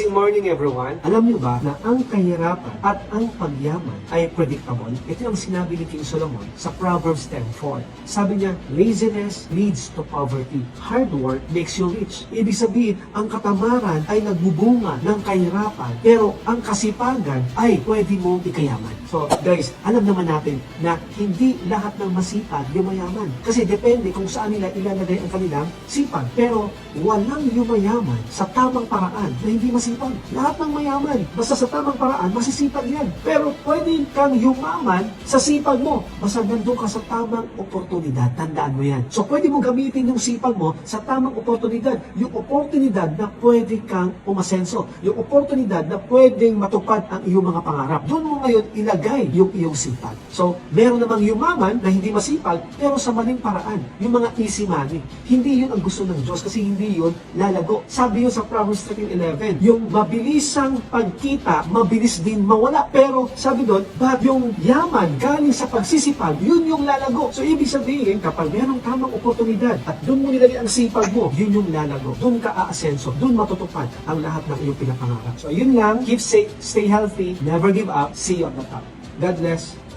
Amazing morning everyone! Alam niyo ba na ang kahirapan at ang pagyaman ay predictable? Ito yung sinabi ni King Solomon sa Proverbs 10.4. Sabi niya, laziness leads to poverty. Hard work makes you rich. Ibig sabihin, ang katamaran ay nagbubunga ng kahirapan, pero ang kasipagan ay pwede mong ikayaman. So guys, alam naman natin na hindi lahat ng masipag yumayaman. Kasi depende kung saan nila ilalagay ang kanilang sipag. Pero walang yumayaman sa tamang paraan na hindi masipag. Lahat ng mayaman, basta sa tamang paraan, masisipag yan. Pero pwede kang yumaman sa sipag mo. Basta nandun ka sa tamang oportunidad. Tandaan mo yan. So pwede mo gamitin yung sipag mo sa tamang oportunidad. Yung oportunidad na pwede kang umasenso. Yung oportunidad na pwedeng matupad ang iyong mga pangarap. Doon mo ngayon ilagay yung iyong sipag. So, meron namang yumaman na hindi masipag, pero sa maling paraan. Yung mga easy money. Hindi yun ang gusto ng Diyos kasi hindi yun lalago. Sabi yun sa Proverbs 13.11, yung mabilisang pagkita, mabilis din mawala. Pero sabi doon, but yung yaman galing sa pagsisipag, yun yung lalago. So, ibig sabihin, kapag merong tamang oportunidad at doon mo nilagay ang sipag mo, yun yung lalago. Doon ka aasenso, doon matutupad ang lahat ng iyong pinapangarap. So, yun lang. Keep safe, stay healthy, never give up. See you at the top. God bless.